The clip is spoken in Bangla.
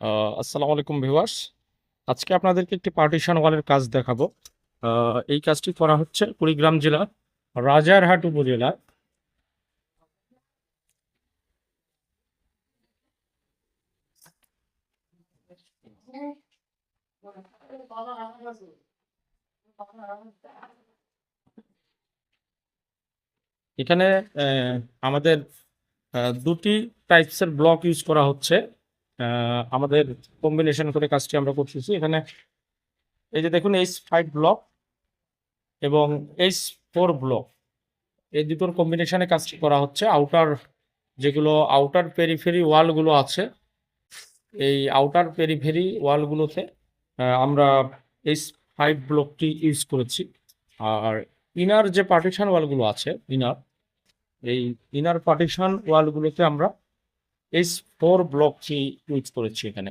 আসসালামু আলাইকুম ভিউয়ার্স। আজকে আপনাদেরকে একটি পার্টিশন ওয়ালের কাজ দেখাবো। এই কাজটি করা হচ্ছে কুড়িগ্রাম জেলা রাজারহাট উপজেলা এখানে আমাদের দুটি টাইপসের ব্লক ইউজ করা হচ্ছে। আমাদের কম্বিনেশন করে কাজটি আমরা করতেছি। এখানে এই যে দেখুন এইচ ফাইভ ব্লক এবং এইচ ফোর ব্লক এই দুটোর কম্বিনেশনে কাজটি করা হচ্ছে। আউটার যেগুলো আউটার পেরিফেরি ওয়ালগুলো আছে, এই আউটার পেরিফেরি ওয়ালগুলোতে আমরা এইচ ফাইভ ব্লকটি ইউজ করেছি। আর ইনার যে পার্টিশন ওয়ালগুলো আছে ইনার এই ইনার পার্টিশন ওয়ালগুলোতে আমরা এইচ ফোর ব্লক ব্লকটি ইউজ করেছি এখানে।